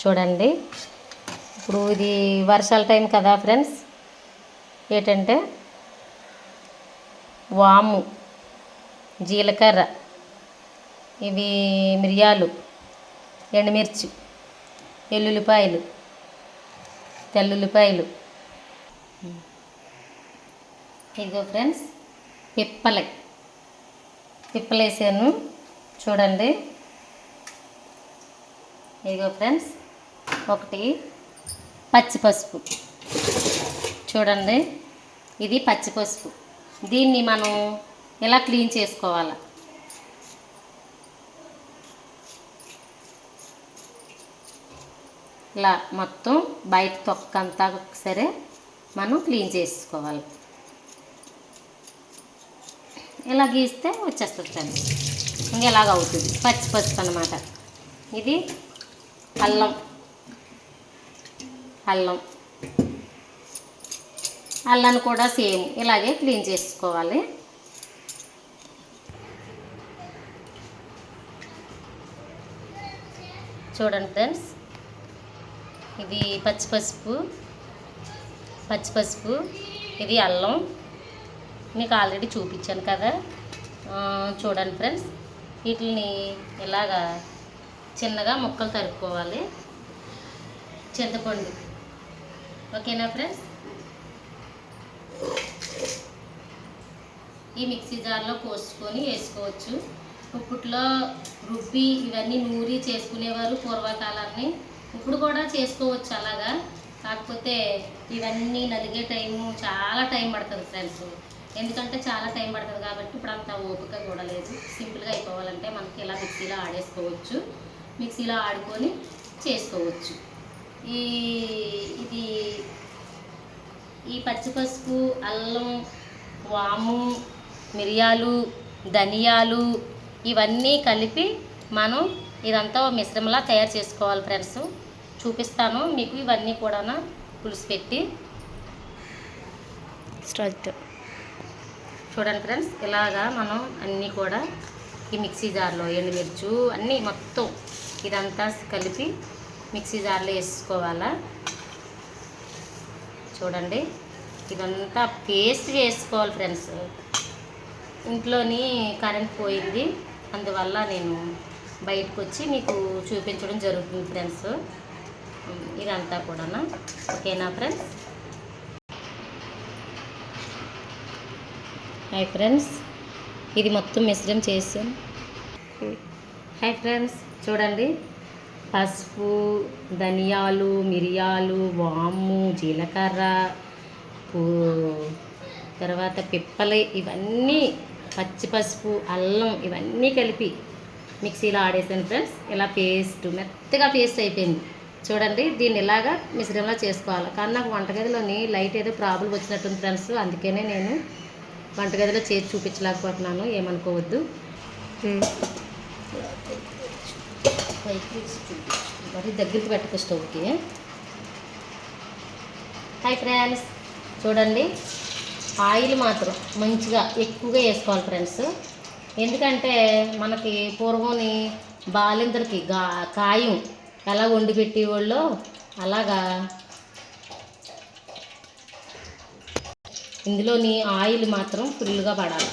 చూడండి. ఇప్పుడు ఇది వర్షాల టైం కదా ఫ్రెండ్స్. ఏంటంటే వాము జీలకర్ర ఇవి మిరియాలు ఎండుమిర్చి ఎల్లుల్లిపాయలు తెల్లుల్లిపాయలు. ఇదిగో ఫ్రెండ్స్ పిప్పలై. పిప్పలేసాను. చూడండి. ఇదిగో ఫ్రెండ్స్ ఒకటి. పచ్చి పసుపు. చూడండి. ఇది పచ్చి పసుపు. దీన్ని మనం ఇలా క్లీన్ చేసుకోవాలి? ఇలా మొత్తం బయట తొక్క అంతా సరే మనం క్లీన్ చేసుకోవాలి. ఇలా గీస్తే వచ్చేస్తుంది ఇంకా ఇలాగ అవుతుంది? పచ్చి పసుపు అనమాట ఇది అల్లం. అల్లం. అల్లాన్ని కూడా సేమ్ ఇలాగే క్లీన్ చేసుకోవాలి. చూడండి ఫ్రెండ్స్ ఇది పచ్చి పసుపు పచ్చి పసుపు ఇది అల్లం. మీకు ఆల్రెడీ చూపించాను కదా. చూడండి ఫ్రెండ్స్ వీటిని ఇలాగా చిన్నగా ముక్కలు తరుక్కోవాలి. చింతపండు. ఓకేనా ఫ్రెండ్స్? ఈ మిక్సీ జార్లో పోసుకొని వేసుకోవచ్చు. ఇప్పట్లో రుబ్బి ఇవన్నీ నూరి చేసుకునేవారు పూర్వకాలాన్ని. ఇప్పుడు కూడా చేసుకోవచ్చు అలాగా. కాకపోతే ఇవన్నీ నలిగే టైము చాలా టైం పడుతుంది ఫ్రెండ్స్. ఎందుకంటే చాలా టైం పడుతుంది కాబట్టి ఇప్పుడు అంత ఓపిక కూడా లేదు. సింపుల్గా అయిపోవాలంటే మనకి ఇలా మిక్సీలో ఆడేసుకోవచ్చు. మిక్సీలో ఆడుకొని చేసుకోవచ్చు. ఈ ఇది ఈ పచ్చి పసుపు అల్లం వాము మిరియాలు ధనియాలు ఇవన్నీ కలిపి మనం ఇదంతా మిశ్రమంలా తయారు చేసుకోవాలి ఫ్రెండ్స్. చూపిస్తాను మీకు ఇవన్నీ కూడా పులుసు పెట్టి. స్టార్ట్. చూడండి ఫ్రెండ్స్ ఇలాగా మనం అన్నీ కూడా ఈ మిక్సీ జార్లో ఎండుమిర్చు అన్నీ మొత్తం ఇదంతా కలిపి మిక్సీ జార్లో వేసుకోవాలా? చూడండి. ఇదంతా పేస్ట్ చేసుకోవాలి ఫ్రెండ్స్. ఇంట్లోని కరెంట్ పోయింది. అందువల్ల నేను బయటకు వచ్చి మీకు చూపించడం జరుగుతుంది ఫ్రెండ్స్. ఇదంతా కూడా ఓకేనా ఫ్రెండ్స్? Hi friends. ఇది మొత్తం మిశ్రం చేసాను హాయ్ ఫ్రెండ్స్. చూడండి. పసుపు ధనియాలు మిరియాలు వాము జీలకర్ర తర్వాత పిప్పలు ఇవన్నీ పచ్చి పసుపు అల్లం ఇవన్నీ కలిపి మిక్సీలో ఆడేసాను ఫ్రెండ్స్. ఇలా పేస్ట్ మెత్తగా పేస్ట్ అయిపోయింది. చూడండి దీన్ని ఇలాగా మిశ్రమంలో చేసుకోవాలి. కానీ నాకు వంటగదిలోని లైట్ ఏదో ప్రాబ్లం వచ్చినట్టుంది ఫ్రెండ్స్. అందుకనే నేను వంటగదిలో చేసి చూపించలేకపోతున్నాను. ఏమనుకోవద్దు. పైకి మరీ దగ్గరికి పెట్టకు స్టవ్కి హాయ్ ఫ్రెండ్స్ చూడండి. ఆయిల్ మాత్రం మంచిగా ఎక్కువగా వేసుకోవాలి ఫ్రెండ్స్ ఎందుకంటే మనకి పూర్వంని బాలిందరికి గా కాయం ఎలా వండి పెట్టేవాళ్ళో అలాగా. ఇందులోని ఆయిల్ మాత్రం ఫుల్గా పడాలి.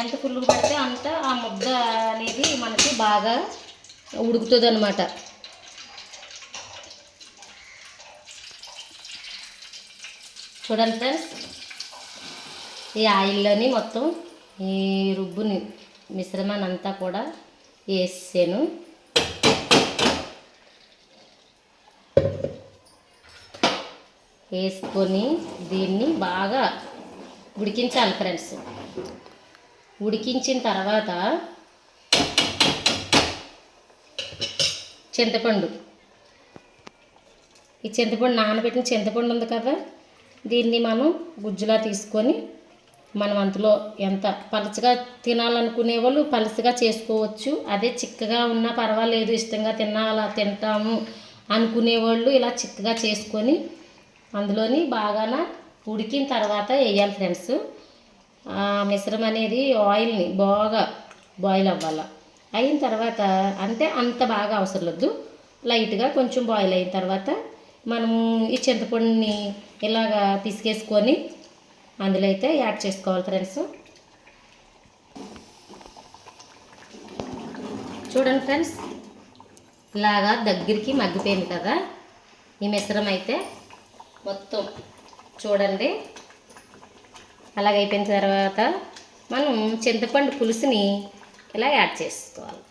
ఎంత ఫుల్గా పడితే అంత ఆ ముద్ద అనేది మనకి బాగా ఉడుకుతుంది అనమాట చూడండి ఫ్రెండ్స్ ఈ ఆయిల్లోని మొత్తం ఈ రుబ్బుని మిశ్రమాన్ని అంతా కూడా వేసాను వేసుకొని దీన్ని బాగా ఉడికించాలి ఫ్రెండ్స్. ఉడికించిన తర్వాత చింతపండు. ఈ చింతపండు నానబెట్టిన చింతపండు ఉంది కదా దీన్ని మనం గుజ్జులా తీసుకొని మనం అందులో ఎంత పలచగా తినాలనుకునే వాళ్ళు పలచగా చేసుకోవచ్చు. అదే చిక్కగా ఉన్నా పర్వాలేదు ఇష్టంగా తినాలా తింటాము అనుకునే వాళ్ళు ఇలా చిక్కగా చేసుకొని అందులోని బాగాన ఉడికిన తర్వాత వేయాలి ఫ్రెండ్స్. ఆ మిశ్రమం అనేది ఆయిల్ని బాగా బాయిల్ అవ్వాలి. అయిన తర్వాత అంటే అంత బాగా అవసరం లేదు. లైట్గా కొంచెం బాయిల్ అయిన తర్వాత మనము ఈ చింతపండుని ఇలాగా పిసికేసుకొని అందులో అయితే యాడ్ చేసుకోవాలి ఫ్రెండ్స్. చూడండి ఫ్రెండ్స్ ఇలాగా దగ్గరికి మగ్గిపోయింది కదా ఈ మిశ్రమం అయితే. మొత్తం చూడండి అలాగ అయిపోయిన తర్వాత మనం చింతపండు పులుసుని ఇలా యాడ్ చేసుకోవాలి.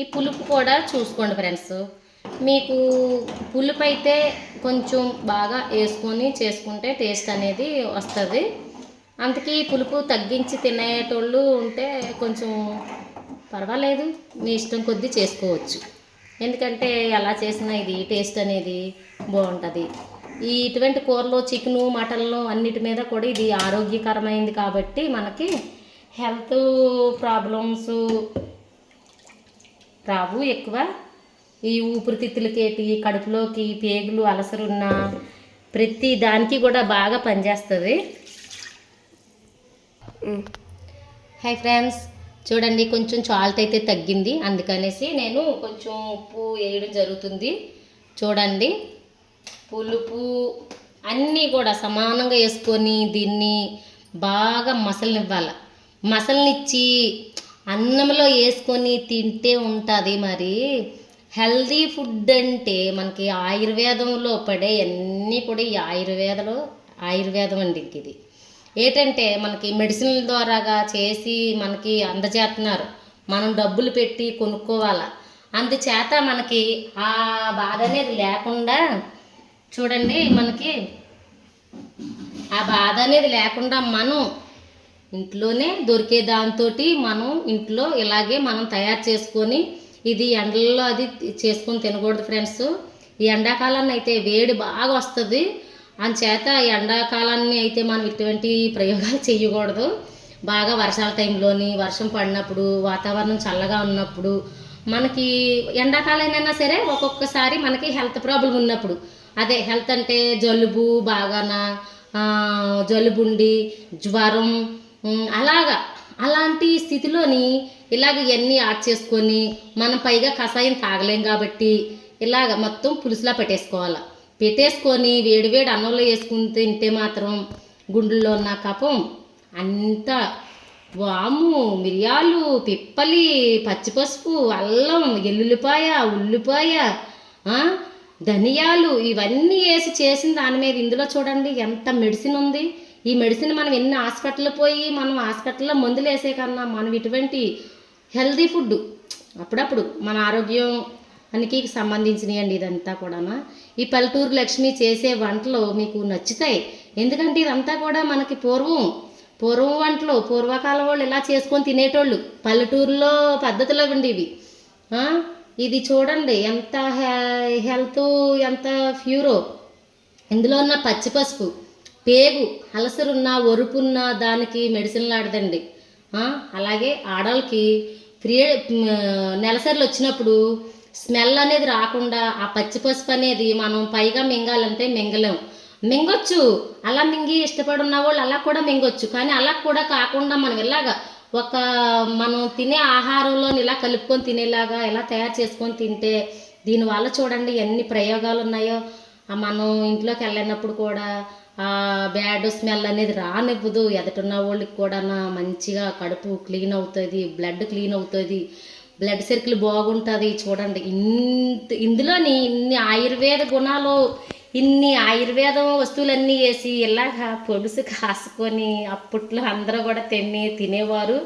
ఈ పులుపు కూడా చూసుకోండి ఫ్రెండ్స్. మీకు పులుపు అయితే కొంచెం బాగా వేసుకొని చేసుకుంటే టేస్ట్ అనేది వస్తుంది. అందుకే ఈ పులుపు తగ్గించి తినేటోళ్ళు ఉంటే కొంచెం పర్వాలేదు. మీ ఇష్టం కొద్దీ చేసుకోవచ్చు. ఎందుకంటే ఎలా చేసినా ఇది టేస్ట్ అనేది బాగుంటుంది. ఈ ఇటువంటి కూరలు చికెను మటన్లు అన్నిటి మీద కూడా ఇది ఆరోగ్యకరమైంది కాబట్టి మనకి హెల్త్ ప్రాబ్లమ్స్ రావు ఎక్కువ. ఈ ఊపిరితిత్తులకేటి కడుపులోకి పేగులు అలసరున్న ప్రతి దానికి కూడా బాగా పనిచేస్తుంది. Hi friends. చూడండి కొంచెం సాల్ట్ అయితే తగ్గింది. అందుకనేసి నేను కొంచెం ఉప్పు వేయడం జరుగుతుంది. చూడండి. పులుపు అన్నీ కూడా సమానంగా వేసుకొని దీన్ని బాగా మసలనివ్వాలి. మసలనిచ్చి అన్నంలో వేసుకొని తింటే ఉంటుంది మరి. హెల్దీ ఫుడ్ అంటే మనకి ఆయుర్వేదంలో పడే అన్నీ కూడా ఈ ఆయుర్వేదలో ఆయుర్వేదం అండి ఇది. ఏంటంటే మనకి మెడిసిన్ ద్వారాగా చేసి మనకి అందజేస్తున్నారు మనం డబ్బులు పెట్టి కొనుక్కోవాలా. అందుచేత మనకి ఆ బాధ అనేది లేకుండా చూడండి మనకి ఆ బాధ అనేది లేకుండా మనం ఇంట్లోనే దొరికే దాంతో మనం ఇంట్లో ఇలాగే మనం తయారు చేసుకొని ఇది ఎండల్లో అది చేసుకొని తినకూడదు ఫ్రెండ్స్. ఈ ఎండాకాలాన్ని అయితే వేడి బాగా వస్తుంది. అందుచేత ఈ ఎండాకాలాన్ని అయితే మనం ఇటువంటి ప్రయోగాలు చేయకూడదు. బాగా వర్షాల టైంలోని వర్షం పడినప్పుడు వాతావరణం చల్లగా ఉన్నప్పుడు మనకి ఎండాకాలమైనా సరే ఒక్కొక్కసారి మనకి హెల్త్ ప్రాబ్లం ఉన్నప్పుడు అదే హెల్త్ అంటే జలుబు బాగాన జలుబుండి జ్వరం అలాగా. అలాంటి స్థితిలోని ఇలాగ ఇవన్నీ యాడ్ చేసుకొని మనం పైగా కషాయం తాగలేం కాబట్టి ఇలాగ మొత్తం పులుసులా పెట్టేసుకోవాలి. పెట్టేసుకొని వేడివేడి అన్నంలో వేసుకుని తింటే మాత్రం గుండెల్లో ఉన్న కపం అంతా వాము మిరియాలు పిప్పలి పచ్చిపసుపు అల్లం ఎల్లుల్లిపాయ ఉల్లిపాయ ధనియాలు ఇవన్నీ వేసి చేసిన దాని మీద ఇందులో చూడండి ఎంత మెడిసిన్ ఉంది. ఈ మెడిసిన్ మనం ఎన్ని హాస్పిటల్ పోయి మనం హాస్పిటల్లో మందులు వేసే కన్నా మనం ఇటువంటి హెల్దీ ఫుడ్ అప్పుడప్పుడు మన ఆరోగ్యం అనికి సంబంధించినవి అండి ఇదంతా కూడా ఈ పల్లెటూరు లక్ష్మి చేసే వంటలు మీకు నచ్చుతాయి. ఎందుకంటే ఇదంతా కూడా మనకి పూర్వం పూర్వం వంటలు పూర్వకాలం వాళ్ళు ఇలా చేసుకొని తినేటోళ్ళు. పల్లెటూరులో పద్ధతులు ఉండేవి ఇవి. ఇది చూడండి ఎంత హె- హెల్త్ ఎంత ప్యూరో. ఇందులో ఉన్న పచ్చి పసుపు పేగు అలసరున్నా ఒరుపున్నా దానికి మెడిసిన్ లాడదండి అలాగే ఆడవాళ్ళకి క్రియే నెలసరిలు వచ్చినప్పుడు స్మెల్ అనేది రాకుండా ఆ పచ్చి పసుపు అనేది మనం పైగా మింగాలంటే మింగలేం. మింగొచ్చు అలా మింగి ఇష్టపడి ఉన్న వాళ్ళు అలా కూడా మింగొచ్చు. కానీ అలా కూడా కాకుండా మనం ఇలాగా ఒక మనం తినే ఆహారంలో ఇలా కలుపుకొని తినేలాగా ఇలా తయారు చేసుకొని తింటే దీనివల్ల చూడండి ఎన్ని ప్రయోగాలు ఉన్నాయో. మనం ఇంట్లోకి వెళ్ళినప్పుడు కూడా బ్యాడ్ స్మెల్ అనేది రానివ్వదు. ఎదుటిన్న వాళ్ళకి కూడా మంచిగా కడుపు క్లీన్ అవుతుంది బ్లడ్ క్లీన్ అవుతుంది. బ్లడ్ సర్కిల్ బాగుంటుంది చూడండి. ఇంత ఇందులోని ఇన్ని ఆయుర్వేద గుణాలు ఇన్ని ఆయుర్వేదం వస్తువులన్నీ వేసి ఇలాగా పొడుసు కాసుకొని అప్పట్లో అందరూ కూడా తిని తినేవారు.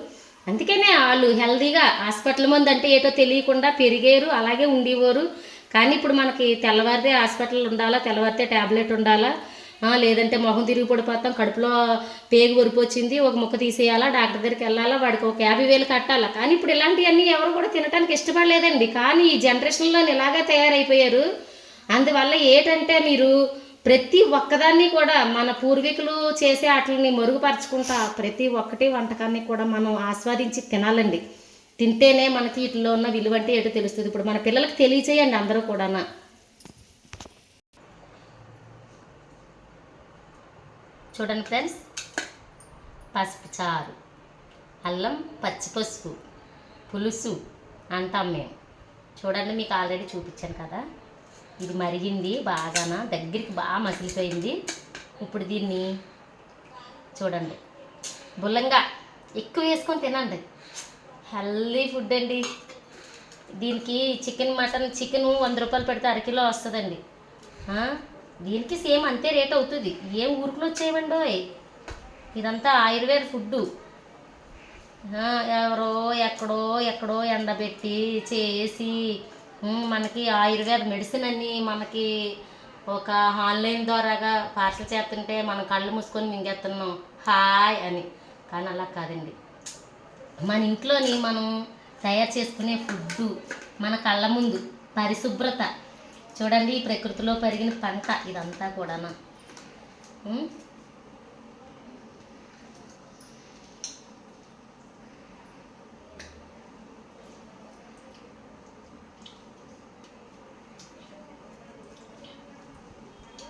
అందుకనే వాళ్ళు హెల్తీగా హాస్పిటల్ మంది అంటే ఏటో తెలియకుండా పెరిగారు అలాగే ఉండేవారు. కానీ ఇప్పుడు మనకి తెల్లవారితే హాస్పిటల్ ఉండాలా తెల్లవారితే ట్యాబ్లెట్ ఉండాలా? లేదంటే మొహం తిరిగి పడిపోతాం కడుపులో పేగు వరిపు వచ్చింది ఒక ముక్క తీసేయాలా డాక్టర్ దగ్గరికి వెళ్ళాలా వాడికి ఒక యాభై వేలు కట్టాలా. కానీ ఇప్పుడు ఇలాంటివన్నీ ఎవరు కూడా తినడానికి ఇష్టపడలేదండి. కానీ ఈ జనరేషన్లో ఇలాగే తయారైపోయారు. అందువల్ల ఏంటంటే మీరు ప్రతి ఒక్కదాన్ని కూడా మన పూర్వీకులు చేసే వాటిని మరుగుపరచుకుంటా ప్రతి ఒక్కటి వంటకాన్ని కూడా మనం ఆస్వాదించి తినాలండి. తింటేనే మనకి వీటిలో ఉన్న విలువ అంటే ఏటో తెలుస్తుంది. ఇప్పుడు మన పిల్లలకు తెలియచేయండి అందరూ కూడా చూడండి ఫ్రెండ్స్. పసుపు చారు అల్లం పచ్చిపసుపు పులుసు అంటాం మేము. చూడండి మీకు ఆల్రెడీ చూపించాను కదా. ఇది మరిగింది బాగాన దగ్గరికి బాగా మసిలిపోయింది. ఇప్పుడు దీన్ని చూడండి. బుల్లంగా ఎక్కువ వేసుకొని తినండి. హెల్దీ ఫుడ్ అండి. దీనికి చికెన్ మటన్ చికెన్ వంద రూపాయలు పెడితే అరకిలో వస్తుందండి. దీనికి సేమ్ అంతే రేట్ అవుతుంది. ఏం ఊరికి వచ్చేయమండో ఇదంతా ఆయుర్వేద ఫుడ్డు. ఎవరో ఎక్కడో ఎక్కడో ఎండబెట్టి చేసి మనకి ఆయుర్వేద మెడిసిన్ అని మనకి ఒక ఆన్లైన్ ద్వారాగా పార్సల్ చేస్తుంటే మనం కళ్ళు మూసుకొని మింగేస్తున్నాం హాయ్ అని. కానీ అలా కాదండి. మన ఇంట్లోని మనం తయారు చేసుకునే ఫుడ్డు మన కళ్ళ ముందు పరిశుభ్రత. చూడండి ఈ ప్రకృతిలో పెరిగిన పంట ఇదంతా కూడాను.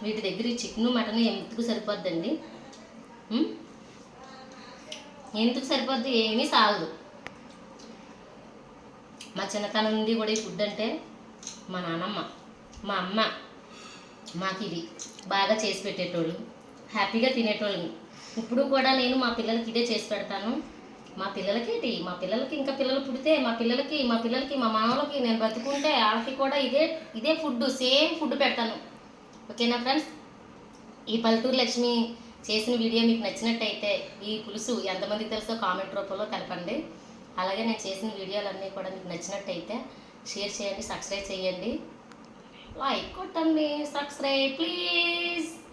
వీటి దగ్గర చికెను చికెన్ మటన్ ఎందుకు సరిపోద్దండి? ఎందుకు సరిపోద్ది? ఏమీ సాగదు. మా చిన్నతనం నుండి కూడా ఈ ఫుడ్ అంటే మా నాన్నమ్మ మా అమ్మ మాకు ఇది బాగా చేసి పెట్టేటోళ్ళు హ్యాపీగా తినేటోళ్ళు. ఇప్పుడు కూడా నేను మా పిల్లలకి ఇదే చేసి పెడతాను. మా పిల్లలకి ఏంటి? మా పిల్లలకి ఇంకా పిల్లలు పుడితే మా పిల్లలకి మా పిల్లలకి మా మామలకి నేను బతుకుంటే వాళ్ళకి కూడా ఇదే ఇదే ఫుడ్ సేమ్ ఫుడ్ పెడతాను. ఓకేనా ఫ్రెండ్స్? ఈ పల్లెటూరు లక్ష్మి చేసిన వీడియో మీకు నచ్చినట్టయితే ఈ పులుసు ఎంతమందికి తెలుసో కామెంట్ రూపంలో తెలపండి. అలాగే నేను చేసిన వీడియోలన్నీ కూడా మీకు నచ్చినట్టయితే షేర్ చేయండి సబ్స్క్రైబ్ చేయండి. like, comment, subscribe, please.